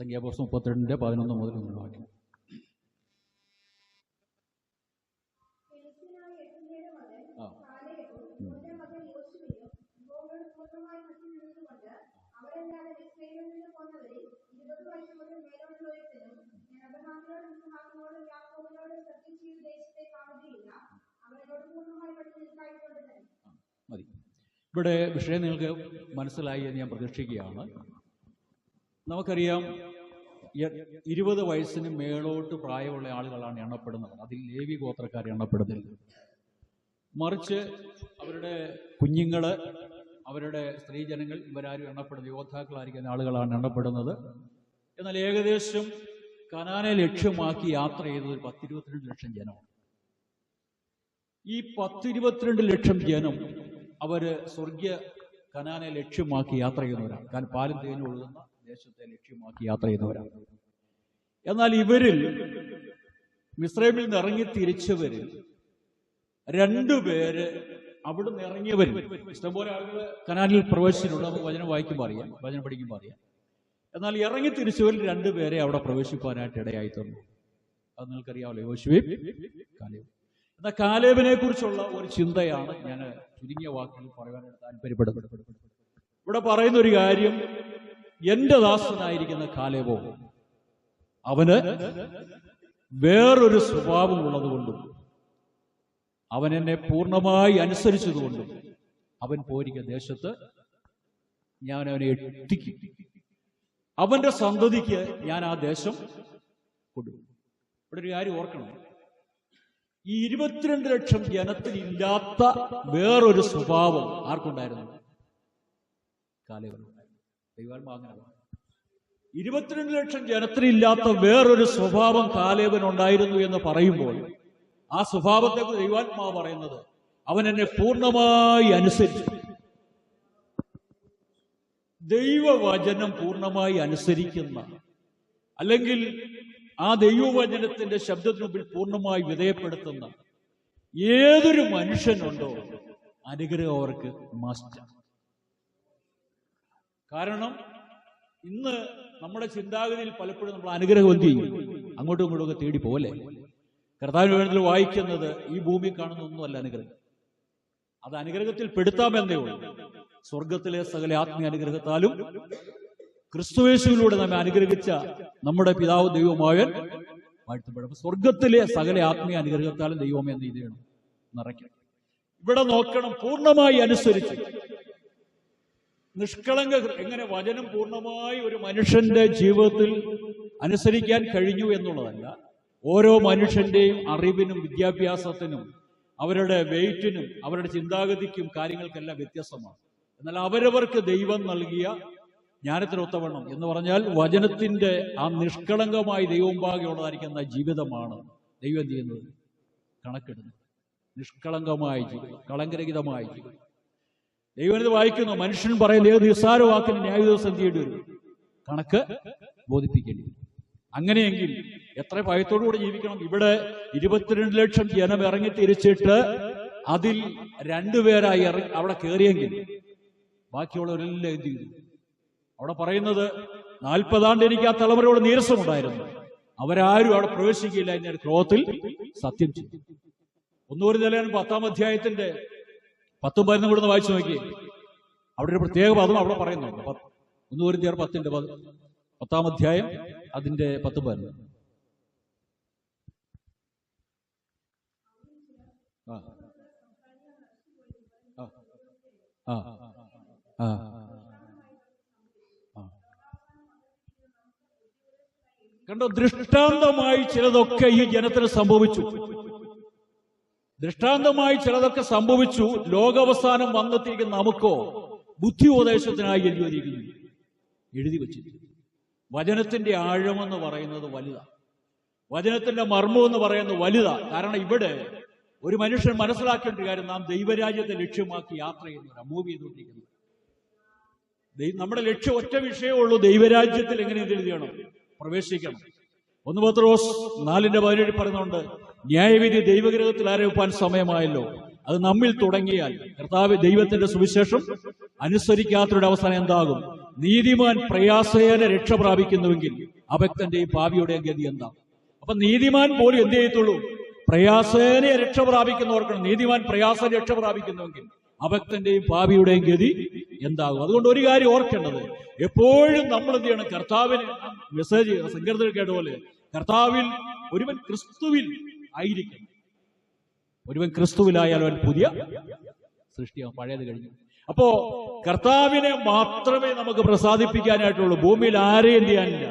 സംഖ്യാപുസ്തകം മുപ്പത്തിരണ്ടിന്റെ പതിനൊന്ന് മുതൽ ഒന്ന് വാക്യം. മതി. ഇവിടെ വിഷയം നിങ്ങൾക്ക് മനസ്സിലായി എന്ന് ഞാൻ പ്രതീക്ഷിക്കുകയാണ്. നമുക്കറിയാം ഇരുപത് വയസ്സിന് മേളോട്ട് പ്രായമുള്ള ആളുകളാണ് എണ്ണപ്പെടുന്നത്. അതിൽ ലേവി ഗോത്രക്കാർ എണ്ണപ്പെടുന്നില്ല മറിച്ച് അവരുടെ കുഞ്ഞുങ്ങൾ അവരുടെ സ്ത്രീജനങ്ങൾ ഇവരാരും എണ്ണപ്പെടുന്ന യോദ്ധാക്കളായിരിക്കുന്ന ആളുകളാണ് എണ്ണപ്പെടുന്നത്. എന്നാൽ ഏകദേശം കനാനെ ലക്ഷ്യമാക്കി യാത്ര ചെയ്തത് ഒരു പത്തിരുപത്തിരണ്ട് ലക്ഷം ജനമാണ്. ഈ പത്തിരുപത്തിരണ്ട് ലക്ഷം ജനം അവർ സ്വർഗീയ കനാനെ ലക്ഷ്യമാക്കി യാത്ര ചെയ്യുന്നവരാണ്. കാരണം പാലും തേനും ഒഴുകുന്ന ദേശത്തെ ലക്ഷ്യമാക്കി യാത്ര ചെയ്യുന്നവരാണ് എന്നാൽ ഇവരിൽ മിസ്രൈമിൽ നിന്ന് ഇറങ്ങി തിരിച്ചവരിൽ രണ്ടുപേര് അവിടുന്ന് ഇറങ്ങിയവരിൽ. ഇഷ്ടംപോലെ ആളുകൾ കനാലിൽ പ്രവേശിച്ചിട്ടുണ്ട്. നമുക്ക് വചനം വായിക്കുമ്പോൾ അറിയാം. വചനം പഠിക്കുമ്പോൾ അറിയാം. എന്നാൽ ഇറങ്ങി തിരിച്ചവരിൽ രണ്ടുപേരെ അവിടെ പ്രവേശിപ്പാനായിട്ട് ഇടയായി തന്നു. അത് നിങ്ങൾക്കറിയാമല്ലോ. യോശുവേ എന്നാൽ കാലേബിനെ കുറിച്ചുള്ള ഒരു ചിന്തയാണ് ഞാൻ ചുരുങ്ങിയ വാക്കുകൾ പറയാനായിട്ട് താല്പര്യപ്പെടുന്നത്. ഇവിടെ പറയുന്ന ഒരു കാര്യം എന്റെ ദാസനായിരിക്കുന്ന കാലേവോ അവന് വേറൊരു സ്വഭാവം ഉള്ളതുകൊണ്ടും അവൻ എന്നെ പൂർണമായി അനുസരിച്ചതുകൊണ്ടും അവൻ പോരിക്ക ദേശത്ത് ഞാൻ അവനെ എത്തിക്കും. അവന്റെ സന്തതിക്ക് ഞാൻ ആ ദേശം കൊടുക്കും. ഇവിടെ ഒരു കാര്യം ഓർക്കണം. ഈ ഇരുപത്തിരണ്ട് ലക്ഷം ജനത്തിൽ ഇല്ലാത്ത വേറൊരു സ്വഭാവം ആർക്കുണ്ടായിരുന്നു? കാലയവനുണ്ടായിരുന്നു ദൈവാത്മാ അങ്ങനെ ഇരുപത്തിരണ്ട് ലക്ഷം ജനത്തിനില്ലാത്ത വേറൊരു സ്വഭാവം കാലേവനുണ്ടായിരുന്നു എന്ന് പറയുമ്പോൾ ആ സ്വഭാവത്തെ ദൈവാത്മാ പറയുന്നത് അവൻ എന്നെ പൂർണമായി അനുസരിച്ചു. ദൈവവചനം പൂർണമായി അനുസരിക്കുന്ന അല്ലെങ്കിൽ ആ ദൈവവചനത്തിന്റെ ശബ്ദത്തിന് മുമ്പിൽ പൂർണമായി വിധേയപ്പെടുത്തുന്ന ഏതൊരു മനുഷ്യനുണ്ടോ അനുഗ്രഹം അവർക്ക് മസ്റ്റ് കാരണം ഇന്ന് നമ്മുടെ ചിന്താഗതിയിൽ പലപ്പോഴും നമ്മൾ അനുഗ്രഹം എന്ത് ചെയ്യും? അങ്ങോട്ടും ഇങ്ങോട്ടും ഒക്കെ തേടി പോലെ കർത്താവിന് വേണ്ടതിൽ വായിക്കുന്നത് ഈ ഭൂമി കാണുന്ന ഒന്നുമല്ല അനുഗ്രഹം. അത് അനുഗ്രഹത്തിൽ പെടുത്താമെന്നേ ഉള്ളൂ. സ്വർഗത്തിലെ സകല ആത്മീയ അനുഗ്രഹത്താലും ക്രിസ്തുവേശുവിലൂടെ നമ്മെ അനുഗ്രഹിച്ച നമ്മുടെ പിതാവ് ദൈവമായൻ വാഴ്ത്തപ്പെടും. സ്വർഗത്തിലെ സകല ആത്മീയ അനുഗ്രഹത്താലും ദൈവമേ എന്ത് ചെയ്യണം നിറയ്ക്കണം ഇവിടെ നോക്കണം പൂർണമായി അനുസരിച്ച് നിഷ്കളങ്ക എങ്ങനെ വചനം പൂർണമായി ഒരു മനുഷ്യന്റെ ജീവിതത്തിൽ അനുസരിക്കാൻ കഴിഞ്ഞു എന്നുള്ളതല്ല ഓരോ മനുഷ്യന്റെയും അറിവിനും വിദ്യാഭ്യാസത്തിനും അവരുടെ വെയിറ്റിനും അവരുടെ ചിന്താഗതിക്കും കാര്യങ്ങൾക്കെല്ലാം വ്യത്യസ്തമാണ്. എന്നാൽ അവരവർക്ക് ദൈവം നൽകിയ ജ്ഞാനത്തിനൊത്തവണ്ണം എന്ന് പറഞ്ഞാൽ വചനത്തിന്റെ ആ നിഷ്കളങ്കമായി ദൈവമുമ്പാകെയുള്ളതായിരിക്കുന്ന ജീവിതമാണ് ദൈവം ചെയ്യുന്നത്? കണക്കെടുന്നത്. നിഷ്കളങ്കമായ ജീവിതം കളങ്കരഹിതമായ ജീവിതം. ദൈവം ഇത് വായിക്കുന്നു. മനുഷ്യൻ പറയുന്ന ഏത് നിസ്സാര വാക്കിന് ന്യായ ദിവസം ചെയ്യേണ്ടി വരും. കണക്ക് ബോധിപ്പിക്കേണ്ടി വരും. അങ്ങനെയെങ്കിൽ എത്ര ഭയത്തോടുകൂടി ജീവിക്കണം? ഇവിടെ ഇരുപത്തിരണ്ട് ലക്ഷം ജനം ഇറങ്ങി തിരിച്ചിട്ട് അതിൽ രണ്ടുപേരായി ഇറങ്ങി അവിടെ കയറിയെങ്കിൽ ബാക്കിയുള്ളവരെല്ലാം എന്ത് ചെയ്തു? അവിടെ പറയുന്നത് നാൽപ്പതാണ്ട് എനിക്ക് ആ തലമുറയോട് നീരസമുണ്ടായിരുന്നു. അവരാരും അവിടെ പ്രവേശിക്കില്ല എന്നൊരു ക്രോധത്തിൽ സത്യം ചെയ്തു. ഒന്നൂർ നിലയാണ് പത്താം അധ്യായത്തിന്റെ പത്തും പതിനൊന്നും കൂടെ ഒന്ന് വായിച്ചു നോക്കി. അവിടെ ഒരു പ്രത്യേക പദം അവിടെ പറയുന്നുണ്ട് പത്ത്- ഒരു ചേർ പത്തിന്റെ പത് പത്താം അധ്യായം അതിന്റെ പത്തും പതിനൊന്ന്. കണ്ടോ ദൃഷ്ടാന്തമായി ചിലതൊക്കെ ഈ ജനത്തിന് സംഭവിച്ചു. ദൃഷ്ടാന്തമായി ചിലതൊക്കെ സംഭവിച്ചു ലോകാവസാനം വന്നെത്തിയിരിക്കുന്ന നമുക്കോ ബുദ്ധി ഉപദേശത്തിനായി എഴുതിയിരിക്കുന്നു. എഴുതി വച്ചിരിക്കുന്നു. വചനത്തിന്റെ ആഴമെന്ന് പറയുന്നത് വലുതാണ് വചനത്തിന്റെ മർമ്മം എന്ന് പറയുന്നത് വലുതാണ് കാരണം ഇവിടെ ഒരു മനുഷ്യൻ മനസ്സിലാക്കേണ്ട കാര്യം നാം ദൈവരാജ്യത്തെ ലക്ഷ്യമാക്കി യാത്ര ചെയ്യുന്നവരാണ് മൂവ് ചെയ്തുകൊണ്ടിരിക്കുന്നത് നമ്മുടെ ലക്ഷ്യം ഒറ്റ വിഷയമേ ഉള്ളൂ ദൈവരാജ്യത്തിൽ എങ്ങനെ എന്ത് ചെയ്യണം പ്രവേശിക്കണം. ഒന്ന് പത്രോസ് നാലിന്റെ പതിനേഴ് പറയുന്നുണ്ട് ന്യായവിധി ദൈവഗ്രഹത്തിൽ ആരോപിപ്പാൻ സമയമായല്ലോ. അത് നമ്മിൽ തുടങ്ങിയാൽ കർത്താവ് ദൈവത്തിന്റെ സുവിശേഷം അനുസരിക്കാത്തവരുടെ അവസാനം എന്താകും? നീതിമാൻ പ്രയാസേന രക്ഷ പ്രാപിക്കുന്നുവെങ്കിൽ അഭക്തന്റെയും പാവിയുടെയും ഗതി എന്താ? അപ്പൊ നീതിമാൻ പോലും എന്ത് ചെയ്യത്തുള്ളൂ? പ്രയാസേന രക്ഷ പ്രാപിക്കുന്നവർക്കാണ് നീതിമാൻ പ്രയാസ രക്ഷ പ്രാപിക്കുന്നുവെങ്കിൽ അഭക്തന്റെയും ഭാവിയുടെയും ഗതി എന്താകും? അതുകൊണ്ട് ഒരു കാര്യം ഓർക്കേണ്ടത്. എപ്പോഴും നമ്മൾ എന്ത് ചെയ്യണം? കർത്താവിന് മെസ്സേജ് സങ്കീർത്തനം കേട്ട പോലെ കർത്താവിൽ ഒരുവൻ ക്രിസ്തുവിൽ ആയിരിക്കണം. ഒരുവൻ ക്രിസ്തുവിലായാൽ അവൻ പുതിയ സൃഷ്ടിയാവും പഴയത് കഴിഞ്ഞു. അപ്പോ കർത്താവിനെ മാത്രമേ നമുക്ക് പ്രസാദിപ്പിക്കാനായിട്ടുള്ളൂ. ഭൂമിയിൽ ആരെയും ചെയ്യാനില്ല.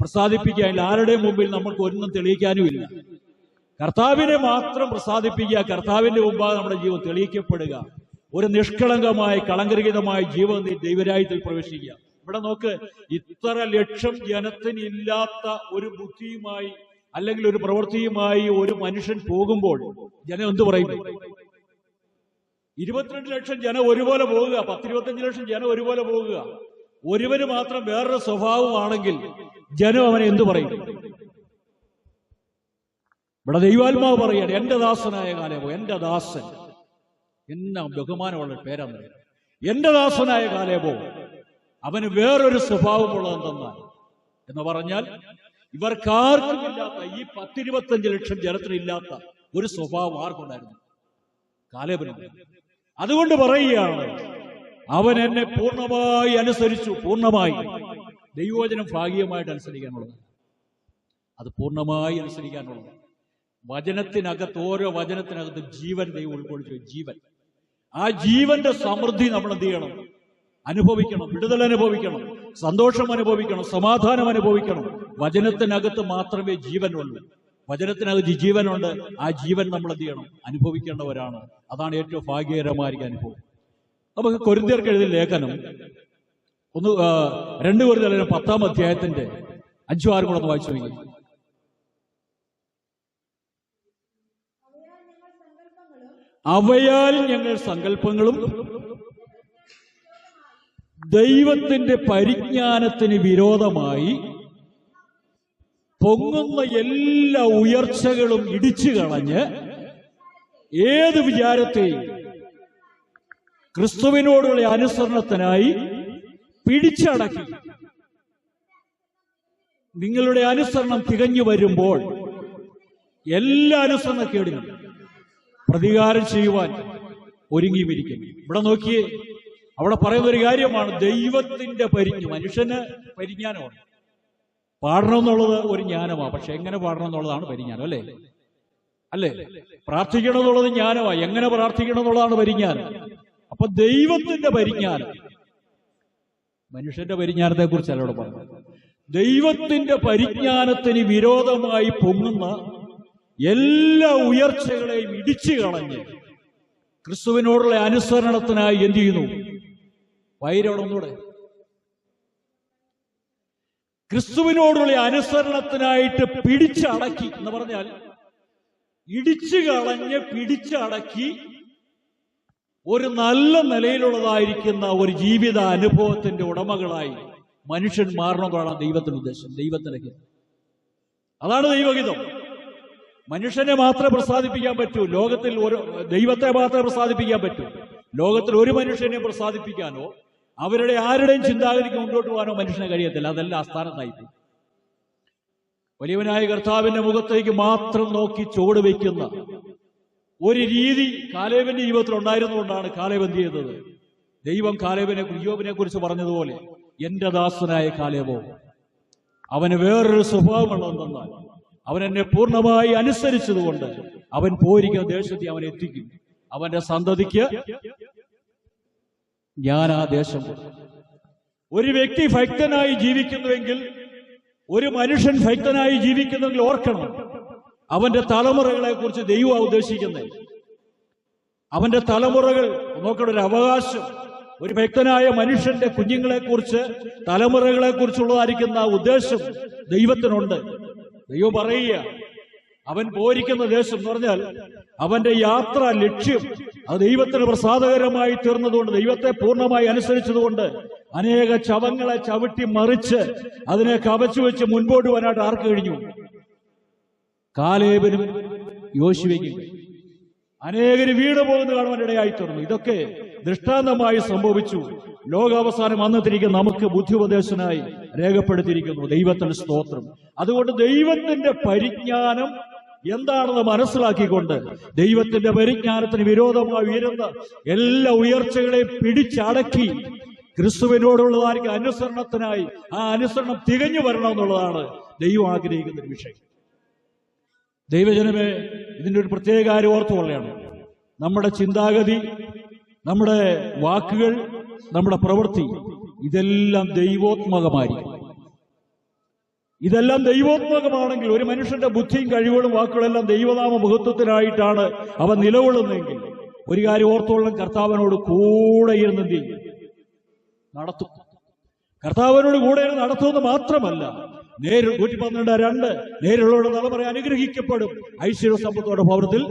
പ്രസാദിപ്പിക്കാനില്ല ആരുടെയും മുമ്പിൽ നമുക്ക് ഒന്നും തെളിയിക്കാനുമില്ല കർത്താവിനെ മാത്രം പ്രസാദിപ്പിക്കുക കർത്താവിന്റെ മുമ്പാകെ നമ്മുടെ ജീവൻ തെളിയിക്കപ്പെടുക. ഒരു നിഷ്കളങ്കമായ കളങ്കരഹിതമായ ജീവൻ ദൈവരായത്തിൽ പ്രവേശിക്കുക. ഇവിടെ നോക്ക് ഇത്ര ലക്ഷം ജനത്തിന് ഇല്ലാത്ത ഒരു ബുദ്ധിയുമായി അല്ലെങ്കിൽ ഒരു പ്രവൃത്തിയുമായി ഒരു മനുഷ്യൻ പോകുമ്പോൾ ജനം എന്ത് പറയും? ഇരുപത്തിരണ്ട് ലക്ഷം ജനം ഒരുപോലെ പോകുക പത്തിരുപത്തഞ്ച് ലക്ഷം ജനം ഒരുപോലെ പോകുക. ഒരുവന് മാത്രം വേറൊരു സ്വഭാവമാണെങ്കിൽ ജനം അവനെ എന്തു പറയും? ഇവിടെ ദൈവാത്മാവ് പറയാണ് എന്റെ ദാസനായ കാലേബോ എന്റെ ദാസൻ. എന്ന ബഹുമാനമുള്ള പേരാണ് എന്റെ ദാസനായ കാലേബോ അവന് വേറൊരു സ്വഭാവമുള്ളതെന്തെന്നാൽ എന്ന് പറഞ്ഞാൽ ഇവർക്കാർക്കും ഇല്ലാത്ത ഈ പത്തിരുപത്തഞ്ച് ലക്ഷം ജനത്തിനില്ലാത്ത ഒരു സ്വഭാവം ആർക്കുണ്ടായിരുന്നു? കാലേബനുണ്ട് അതുകൊണ്ട് പറയുകയാണ് അവൻ എന്നെ പൂർണമായി അനുസരിച്ചു പൂർണമായി. ദൈവവചനം ഭാഗികമായിട്ട് അനുസരിക്കാനുള്ളത്. അത് പൂർണമായി അനുസരിക്കാനുള്ളത്. വചനത്തിനകത്ത് ഓരോ വചനത്തിനകത്ത് ജീവൻ ദൈവം ഉൾക്കൊള്ളിച്ചു ജീവൻ. ആ ജീവന്റെ സമൃദ്ധി നമ്മൾ എന്ത് ചെയ്യണം? അനുഭവിക്കണം വിടുതൽ അനുഭവിക്കണം സന്തോഷം അനുഭവിക്കണം സമാധാനം അനുഭവിക്കണം. വചനത്തിനകത്ത് മാത്രമേ ജീവനുള്ളൂ. വചനത്തിനകത്ത് ജീവനുണ്ട് ആ ജീവൻ നമ്മൾ എന്ത് ചെയ്യണം? അനുഭവിക്കേണ്ടവരാണ്. അതാണ് ഏറ്റവും ഭാഗ്യകരമായ അനുഭവം. നമുക്ക് കൊരിന്തിയർക്ക് എഴുതിയ ലേഖനം ഒന്ന് രണ്ട് കൊരിന്തിയർ പത്താം അധ്യായത്തിന്റെ അഞ്ചു ആറും കൂടെ ഒന്ന് വായിച്ചു നോക്കി അവയാൽ ഞങ്ങൾ സങ്കല്പങ്ങളും ദൈവത്തിന്റെ പരിജ്ഞാനത്തിന് വിരോധമായി പൊങ്ങുന്ന എല്ലാ ഉയർച്ചകളും ഇടിച്ചു കളഞ്ഞ് ഏത് വിചാരത്തെയും ക്രിസ്തുവിനോടുള്ള അനുസരണത്തിനായി പിടിച്ചടക്കി. നിങ്ങളുടെ അനുസരണം തികഞ്ഞു വരുമ്പോൾ എല്ലാ അനുസരണക്കേടിനും പ്രതികാരം ചെയ്യുവാൻ ഒരുങ്ങിയിരിക്കുന്നു ഇവിടെ നോക്കിയേ അവിടെ പറയുന്ന ഒരു കാര്യമാണ് ദൈവത്തിന്റെ പരിഞ്ഞ് മനുഷ്യന് പരിജ്ഞാനമാണ്. പാടണം എന്നുള്ളത് ഒരു ജ്ഞാനമാണ് പക്ഷെ എങ്ങനെ പാടണം എന്നുള്ളതാണ് പരിജ്ഞാനം അല്ലേ? അല്ലേ? പ്രാർത്ഥിക്കണം എന്നുള്ളത് ജ്ഞാനമാണ് എങ്ങനെ പ്രാർത്ഥിക്കണം എന്നുള്ളതാണ് പരിജ്ഞാനം. അപ്പൊ ദൈവത്തിന്റെ പരിജ്ഞാനം. മനുഷ്യന്റെ പരിജ്ഞാനത്തെ കുറിച്ചല്ല ഇവിടെ പറഞ്ഞത്. ദൈവത്തിന്റെ പരിജ്ഞാനത്തിന് വിരോധമായി പൊങ്ങുന്ന എല്ലാ ഉയർച്ചകളെയും ഇടിച്ചു കളഞ്ഞ് ക്രിസ്തുവിനോടുള്ള അനുസരണത്തിനായി എന്ത് ചെയ്യുന്നു? വൈരോടെ ഒന്നുകൂടെ ക്രിസ്തുവിനോടുള്ള അനുസരണത്തിനായിട്ട് പിടിച്ചടക്കി എന്ന് പറഞ്ഞാൽ ഇടിച്ചു കളഞ്ഞ് പിടിച്ചടക്കി ഒരു നല്ല നിലയിലുള്ളതായിരിക്കുന്ന ഒരു ജീവിത അനുഭവത്തിന്റെ ഉടമകളായി മനുഷ്യൻ മാറണമെന്നാണ് ദൈവത്തിന്റെ ഉദ്ദേശം ദൈവത്തിന്റെ ഹിതം. അതാണ് ദൈവഹിതം. മനുഷ്യനെ മാത്രമേ പ്രസാദിപ്പിക്കാൻ പറ്റൂ ലോകത്തിൽ ഒരു ദൈവത്തെ മാത്രമേ പ്രസാദിപ്പിക്കാൻ പറ്റൂ. ലോകത്തിൽ ഒരു മനുഷ്യനെ പ്രസാദിപ്പിക്കാനോ അവരുടെ ആരുടെയും ചിന്താഗതിക്ക് മുന്നോട്ട് പോകാനോ മനുഷ്യനെ കഴിയത്തില്ല. അതെല്ലാം അസ്ഥാനത്തായി പോകും. വലിയവനായ കർത്താവിന്റെ മുഖത്തേക്ക് മാത്രം നോക്കി ചുവട് വയ്ക്കുന്ന ഒരു രീതി കാലേവന്റെ ജീവിതത്തിൽ ഉണ്ടായിരുന്നുകൊണ്ടാണ് കാലേബ് എന്ത് ചെയ്തത്? ദൈവം കാലേബിനെ യോബിനെ കുറിച്ച് പറഞ്ഞതുപോലെ എന്റെ ദാസനായ കാലേബോ അവന് വേറൊരു സ്വഭാവമുള്ളതെന്നാൽ അവൻ എന്നെ പൂർണമായി അനുസരിച്ചതുകൊണ്ട് അവൻ പോയിരിക്കുന്ന ദേശത്തെ അവൻ എത്തിക്കും. അവന്റെ സന്തതിക്ക് ഞാൻ ആ ദേശം ഒരു വ്യക്തി ഭക്തനായി ജീവിക്കുന്നുവെങ്കിൽ ഒരു മനുഷ്യൻ ഭക്തനായി ജീവിക്കുന്നെങ്കിൽ ഓർക്കണം അവന്റെ തലമുറകളെ കുറിച്ച് ദൈവം ഉദ്ദേശിക്കുന്നത് അവന്റെ തലമുറകൾ നോക്കണ ഒരു അവകാശം. ഒരു ഭക്തനായ മനുഷ്യന്റെ കുഞ്ഞുങ്ങളെ കുറിച്ച് തലമുറകളെ കുറിച്ചുള്ളതായിരിക്കുന്ന ഉദ്ദേശം ദൈവത്തിനുണ്ട്. ദൈവം പറയുക അവൻ പോരിക്കുന്ന ദേശം എന്ന് പറഞ്ഞാൽ അവന്റെ യാത്ര ലക്ഷ്യം അത് ദൈവത്തിന് പ്രസാദകരമായി തീർന്നതുകൊണ്ട് ദൈവത്തെ പൂർണമായി അനുസരിച്ചതുകൊണ്ട് അനേക ചവങ്ങളെ ചവിട്ടി മറിച്ച് അതിനെ കവച്ചു വെച്ച് മുൻപോട്ട് വരാനായിട്ട് ആർക്ക് കഴിഞ്ഞു? കാലേബനും യോശുവയ്ക്കും. അനേകര് വീട് പോകുന്ന കാണുവാൻ ഇടയായി തീർന്നു. ഇതൊക്കെ ദൃഷ്ടാന്തമായി സംഭവിച്ചു. ലോകാവസാനം വന്നെത്തിരിക്കുന്ന നമുക്ക് ബുദ്ധിപദേശനായി രേഖപ്പെടുത്തിയിരിക്കുന്നു. ദൈവത്തിന്റെ സ്തോത്രം. അതുകൊണ്ട് ദൈവത്തിന്റെ പരിജ്ഞാനം എന്താണെന്ന് മനസ്സിലാക്കിക്കൊണ്ട് ദൈവത്തിന്റെ പരിജ്ഞാനത്തിന് വിരോധമായി ഉയരുന്ന എല്ലാ ഉയർച്ചകളെയും പിടിച്ചടക്കി ക്രിസ്തുവിനോടുള്ളതായിരിക്കും അനുസരണത്തിനായി ആ അനുസരണം തികഞ്ഞു വരണം എന്നുള്ളതാണ് ദൈവം ആഗ്രഹിക്കുന്ന ഒരു വിഷയം. ദൈവജനമേ ഇതിന്റെ ഒരു പ്രത്യേക കാര്യം ഓർത്തു കൊള്ളയാണ് നമ്മുടെ ചിന്താഗതി നമ്മുടെ വാക്കുകൾ നമ്മുടെ പ്രവൃത്തി ഇതെല്ലാം ദൈവോത്മകമായിരിക്കും. ഇതെല്ലാം ദൈവോത്മകമാണെങ്കിൽ ഒരു മനുഷ്യന്റെ ബുദ്ധിയും കഴിവുകളും വാക്കുകളെല്ലാം ദൈവനാമ മഹത്വത്തിനായിട്ടാണ് അവ നിലകൊള്ളുന്നതെങ്കിൽ ഒരു കാര്യം ഓർത്തോളം കർത്താവിനോട് കൂടെ ഇരുന്ന് എന്ത് ചെയ്യും? നടത്തും. കർത്താവിനോട് കൂടെ ഇരുന്ന് നടത്തുമെന്ന് മാത്രമല്ല നേരിൽ നൂറ്റി പന്ത്രണ്ട് രണ്ട് നേരിലുള്ള തലമുറ അനുഗ്രഹിക്കപ്പെടും. ഐശ്വര്യ സമ്പത്തോടെ ഭവനത്തിൽ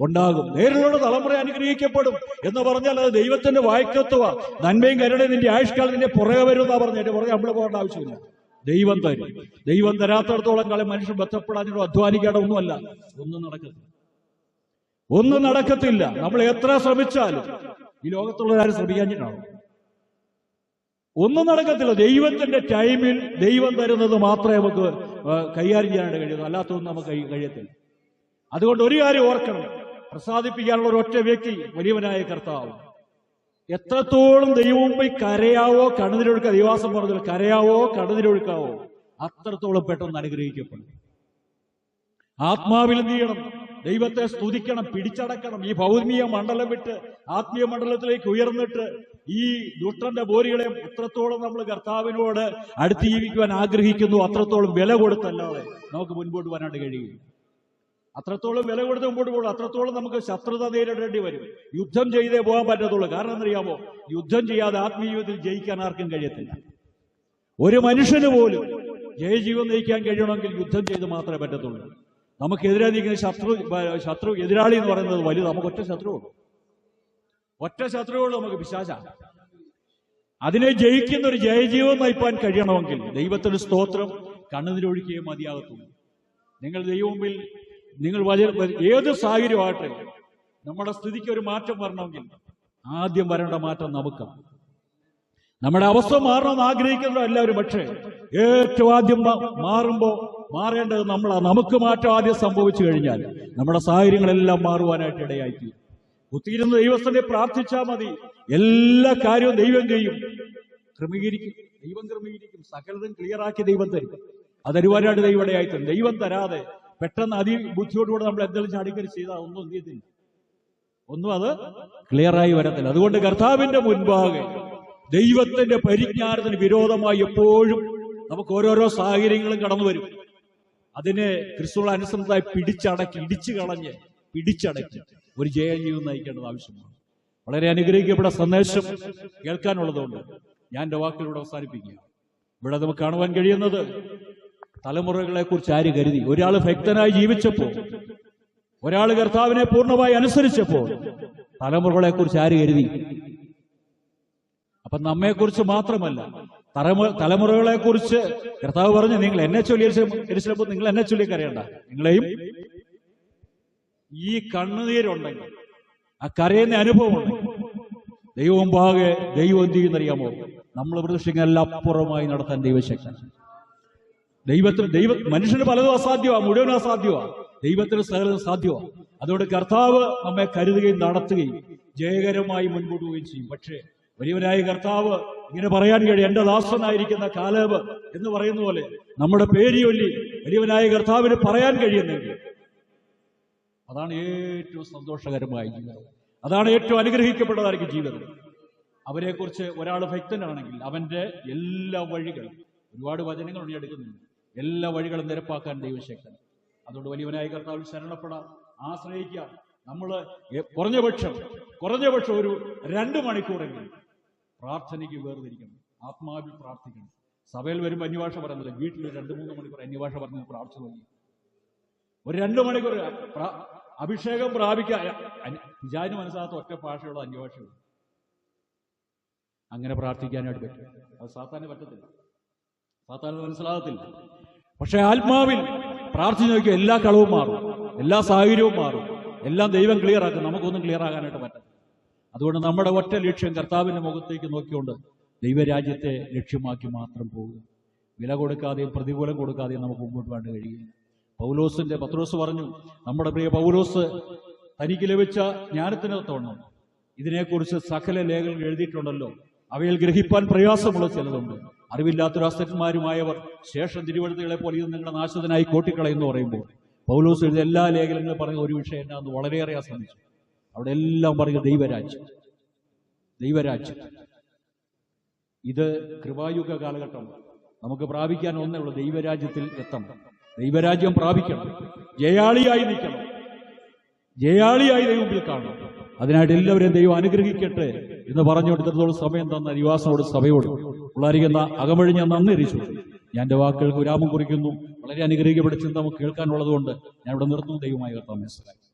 ഉണ്ടാകും. നേരിലുള്ള തലമുറ അനുഗ്രഹിക്കപ്പെടും. എന്ന് പറഞ്ഞാൽ അത് ദൈവത്തിന്റെ വായ്ക്കത്വ നന്മയും കരുണയും നിന്റെ ആയുഷ്കാലം നിന്റെ പുറകെ വരും എന്നാ പറഞ്ഞു എന്റെ പുറകെ നമ്മൾ പോകേണ്ട ആവശ്യമില്ല. ദൈവം തരും. ദൈവം തരാത്തടത്തോളം കാലം മനുഷ്യൻ ബന്ധപ്പെടാനോ അധ്വാനിക്കാനോ ഒന്നുമല്ല. ഒന്നും നടക്കത്തില്ല. ഒന്നും നടക്കത്തില്ല. നമ്മൾ എത്ര ശ്രമിച്ചാലും ഈ ലോകത്തുള്ളവരാരും ശ്രമിക്കാഞ്ഞിട്ടാണ്. ഒന്നും നടക്കത്തില്ല. ദൈവത്തിന്റെ ടൈമിൽ ദൈവം തരുന്നത് മാത്രമേ നമുക്ക് കൈകാര്യം ചെയ്യാനായിട്ട് കഴിയുള്ളൂ അല്ലാത്തൊന്നും നമുക്ക് കഴി- കഴിയത്തില്ല. അതുകൊണ്ട് ഒരു കാര്യം ഓർക്കണം. പ്രസാദിപ്പിക്കാനുള്ള ഒരു ഒറ്റ വ്യക്തി വലിയവനായ കർത്താവ്. എത്രത്തോളം ദൈവവും പോയി കരയാവോ കണ്ണുതിരൊഴുക്കുക ദൈവാസം പറഞ്ഞത് കരയാവോ കണ്ണുതിരൊഴുക്കാവോ അത്രത്തോളം പെട്ടെന്ന് അനുഗ്രഹിക്കപ്പെടും. ആത്മാവിൽ എന്ത് ചെയ്യണം? ദൈവത്തെ സ്തുതിക്കണം പിടിച്ചടക്കണം ഈ ഭൗമീയ മണ്ഡലം വിട്ട് ആത്മീയ മണ്ഡലത്തിലേക്ക് ഉയർന്നിട്ട് ഈ ദുഷ്ടന്റെ ബോരികളെ എത്രത്തോളം നമ്മൾ കർത്താവിനോട് അടുത്ത് ജീവിക്കുവാൻ ആഗ്രഹിക്കുന്നു അത്രത്തോളം വില കൊടുത്തല്ലാതെ നമുക്ക് മുൻപോട്ട് വരാനായിട്ട് കഴിയും അത്രത്തോളം വില കൊടുത്ത് മുമ്പോട്ട് പോകും അത്രത്തോളം നമുക്ക് ശത്രുത നേരിടേണ്ടി വരും. യുദ്ധം ചെയ്തേ പോകാൻ പറ്റത്തുള്ളൂ. കാരണം എന്തറിയാമോ യുദ്ധം ചെയ്യാതെ ആത്മീയ ജീവിതത്തിൽ ജയിക്കാൻ ആർക്കും കഴിയത്തില്ല. ഒരു മനുഷ്യന് പോലും ജയജീവൻ നയിക്കാൻ കഴിയണമെങ്കിൽ യുദ്ധം ചെയ്ത് മാത്രമേ പറ്റത്തുള്ളൂ. നമുക്കെതിരെ നിൽക്കുന്ന ശത്രു ശത്രു എതിരാളി എന്ന് പറയുന്നത് വലുത് നമുക്ക് ഒറ്റ ശത്രുവുള്ളൂ. ഒറ്റ ശത്രുവുള്ളൂ നമുക്ക് വിശ്വാസമാണ് അതിനെ ജയിക്കുന്ന ഒരു ജയജീവൻ നയിപ്പാൻ കഴിയണമെങ്കിൽ ദൈവത്തിന് സ്തോത്രം കണ്ണുനിരൊഴുക്കിയേ മതിയാകത്തുള്ളൂ. നിങ്ങൾ ദൈവമുമ്പിൽ നിങ്ങൾ ഏത് സാഹചര്യമാകട്ടെ നമ്മുടെ സ്ഥിതിക്ക് ഒരു മാറ്റം വരണമെങ്കിൽ ആദ്യം വരേണ്ട മാറ്റം നമുക്കാണ് നമ്മുടെ അവസ്ഥ മാറണമെന്ന് ആഗ്രഹിക്കുന്നതോ എല്ലാവരും പക്ഷേ ഏറ്റവും ആദ്യം മാറുമ്പോൾ മാറുമ്പോ മാറേണ്ടത് നമ്മളാ നമുക്ക് മാറ്റം ആദ്യം സംഭവിച്ചു കഴിഞ്ഞാൽ നമ്മുടെ സാഹചര്യങ്ങളെല്ലാം മാറുവാനായിട്ട് ഇടയായിത്തീരും കുത്തിയിരുന്ന് ദൈവസ്ഥനെ പ്രാർത്ഥിച്ചാൽ മതി. എല്ലാ കാര്യവും ദൈവം ചെയ്യും. ക്രമീകരിക്കും. ദൈവം ക്രമീകരിക്കും. സകലതും ക്ലിയറാക്കി ദൈവം തരും. അതരുവാനായിട്ട് ദൈവം ഇടയായിത്തരും ദൈവം തരാതെ പെട്ടെന്ന് അതി ബുദ്ധിയോടുകൂടെ നമ്മൾ എന്തെങ്കിലും ചാടിക്കരി ചെയ്താൽ ഒന്നും എന്ത് ചെയ്യത്തില്ല. ഒന്നും അത് ക്ലിയറായി വരത്തില്ല. അതുകൊണ്ട് കർത്താവിന്റെ മുൻപാകെ ദൈവത്തിന്റെ പരിജ്ഞാനത്തിന് വിരോധമായി എപ്പോഴും നമുക്ക് ഓരോരോ സാഹചര്യങ്ങളും കടന്നു വരും. അതിനെ ക്രിസ്തുള്ള അനുസൃതമായി പിടിച്ചടക്കി ഇടിച്ചു കളഞ്ഞ് പിടിച്ചടക്കി ഒരു ജയജീവൻ നയിക്കേണ്ടത് ആവശ്യമാണ്. വളരെ അനുഗ്രഹിക്കപ്പെട്ട സന്ദേശം കേൾക്കാനുള്ളതുകൊണ്ട് ഞാൻ എന്റെ വാക്കിലൂടെ അവസാനിപ്പിക്കുക ഇവിടെ നമുക്ക് കാണുവാൻ കഴിയുന്നത് തലമുറകളെ കുറിച്ച് ആര് കരുതി? ഒരാൾ ഭക്തനായി ജീവിച്ചപ്പോൾ ഒരാൾ കർത്താവിനെ പൂർണമായി അനുസരിച്ചപ്പോൾ തലമുറകളെ കുറിച്ച് ആര് കരുതി? അപ്പൊ നമ്മെക്കുറിച്ച് മാത്രമല്ല തലമു- തലമുറകളെ കുറിച്ച് കർത്താവ് പറഞ്ഞു നിങ്ങൾ എന്നെ ചൊല്ലി എരിശിലപ്പോൾ നിങ്ങൾ എന്നെ ചൊല്ലി കരയണ്ട നിങ്ങളെയും ഈ കണ്ണുനീരുണ്ടെങ്കിൽ ആ കരയുന്ന അനുഭവമുണ്ട് ദൈവം പാകെ ദൈവം എന്ത് ചെയ്യുന്നറിയാമോ നമ്മൾ പ്രതീക്ഷിക്കുന്ന അപ്പുറമായി നടത്താൻ ദൈവശക്തൻ ദൈവത്തിന് ദൈവ മനുഷ്യന് പലതും അസാധ്യമാണ് മുഴുവനും അസാധ്യമാണ് ദൈവത്തിന് സകലം സാധ്യമാണ് അതുകൊണ്ട് കർത്താവ് നമ്മെ കരുതുകയും നടത്തുകയും ജയകരമായി മുൻപോട്ട് പോവുകയും ചെയ്യും. പക്ഷേ വലിയവരായ കർത്താവ് ഇങ്ങനെ പറയാൻ കഴിയും എന്റെ ദാസനായിരിക്കുന്ന കാലേബ് എന്ന് പറയുന്ന പോലെ നമ്മുടെ പേര് ചൊല്ലി വലിയവനായ കർത്താവിന് പറയാൻ കഴിയുന്നെങ്കിൽ അതാണ് ഏറ്റവും സന്തോഷകരമായ ജീവിതം. അതാണ് ഏറ്റവും അനുഗ്രഹിക്കപ്പെട്ടതായിരിക്കും ജീവിതം. അവരെക്കുറിച്ച് ഒരാൾ ഭക്തനാണെങ്കിൽ അവന്റെ എല്ലാ വഴികളും ഒരുപാട് വചനങ്ങൾ ഉണ്ണി എടുക്കുന്നുണ്ട്. എല്ലാ വഴികളും നിരപ്പാക്കാൻ ദൈവശക്തൻ. അതുകൊണ്ട് വലിയവനായ കർത്താവിൽ ശരണപ്പെടാം. ആശ്രയിക്കാം. നമ്മൾ കുറഞ്ഞപക്ഷം കുറഞ്ഞപക്ഷം കുറഞ്ഞ പക്ഷം ഒരു രണ്ട് മണിക്കൂറെങ്കിലും പ്രാർത്ഥനയ്ക്ക് വേർതിരിക്കണം. ആത്മാവിൽ പ്രാർത്ഥിക്കണം. സഭയിൽ വരുമ്പോൾ അന്യഭാഷ പറയുന്നില്ല. വീട്ടിൽ രണ്ട് മൂന്ന് മണിക്കൂർ അന്യഭാഷ പറഞ്ഞ് പ്രാർത്ഥന തുടങ്ങി ഒരു രണ്ട് മണിക്കൂർ അഭിഷേകം പ്രാപിക്കാൻ വിചാരിന് മനസ്സിലാത്ത ഒറ്റ ഭാഷയുള്ള അന്യഭാഷയുള്ളൂ. അങ്ങനെ പ്രാർത്ഥിക്കാനായിട്ട് പറ്റും. അത് സാത്താന് പറ്റത്തില്ല. സാത്താന് മനസ്സിലാകത്തില്ല. പക്ഷെ ആത്മാവിൽ പ്രാർത്ഥിച്ചു നോക്കിയാൽ എല്ലാ കളവും മാറും എല്ലാ സാഹചര്യവും മാറും എല്ലാം ദൈവം ക്ലിയർ ആക്കും. നമുക്കൊന്നും ക്ലിയർ ആകാനായിട്ട് പറ്റും അതുകൊണ്ട് നമ്മുടെ ഒറ്റ ലക്ഷ്യം കർത്താവിന്റെ മുഖത്തേക്ക് നോക്കിക്കൊണ്ട് ദൈവരാജ്യത്തെ ലക്ഷ്യമാക്കി മാത്രം പോകുക. വില കൊടുക്കാതെയും പ്രതികൂലം കൊടുക്കാതെയും നമുക്ക് മുമ്പോട്ട് വേണ്ട കഴിയില്ല. പൗലോസിന്റെ പത്രോസ് പറഞ്ഞു നമ്മുടെ പ്രിയ പൗലോസ് തനിക്ക് ലഭിച്ച ജ്ഞാനത്തിനകത്തോണം ഇതിനെക്കുറിച്ച് സകല ലേഖകൾ എഴുതിയിട്ടുണ്ടല്ലോ. അവയിൽ ഗ്രഹിപ്പാൻ പ്രയാസമുള്ള ചിലതുണ്ട്. അറിവില്ലാത്തൊരു അസ്തന്മാരുമായവർ ശേഷം തിരുവഴുത്തുകളെ പോലെ ഇത് നിങ്ങളുടെ നാശത്തിനായി കോട്ടിക്കളയെന്ന് പറയുമ്പോൾ പൗലോസ് എഴുതിയ എല്ലാ ലേഖനങ്ങളും പറഞ്ഞ ഒരു വിഷയം എന്നാന്ന് വളരെയേറെ ആസ്വദിച്ചു. അവിടെ എല്ലാം പറയുക ദൈവരാജ്യം. ദൈവരാജ്യം. ഇത് കൃപായുഗ കാലഘട്ടം. നമുക്ക് പ്രാപിക്കാൻ ഒന്നേ ഉള്ളൂ. ദൈവരാജ്യത്തിൽ എത്തണം. ദൈവരാജ്യം പ്രാപിക്കണം. ജയാളിയായി നിൽക്കണം. ജയാളിയായി ദൈവത്തിൽ കാണണം. അതിനായിട്ട് എല്ലാവരെയും ദൈവം അനുഗ്രഹിക്കട്ടെ എന്ന് പറഞ്ഞു പറഞ്ഞുകൊടുത്തിടത്തോളം സമയം തന്ന നിവാസനോട് സഭയോട്. ഉള്ളാരിക്കുന്ന അകമഴി ഞാൻ നന്ദി അറിയിച്ചു. ഞാൻ എന്റെ വാക്കുകൾക്ക് വിരാമം കുറിക്കുന്നു. വളരെ അനുഗ്രഹിക്കപ്പെട്ട ചിന്ത കേൾക്കാനുള്ളത് കൊണ്ട് ഞാൻ ഇവിടെ നിർത്തുന്നു. ദൈവമായി കർത്താൻ മനസ്സിലാക്കി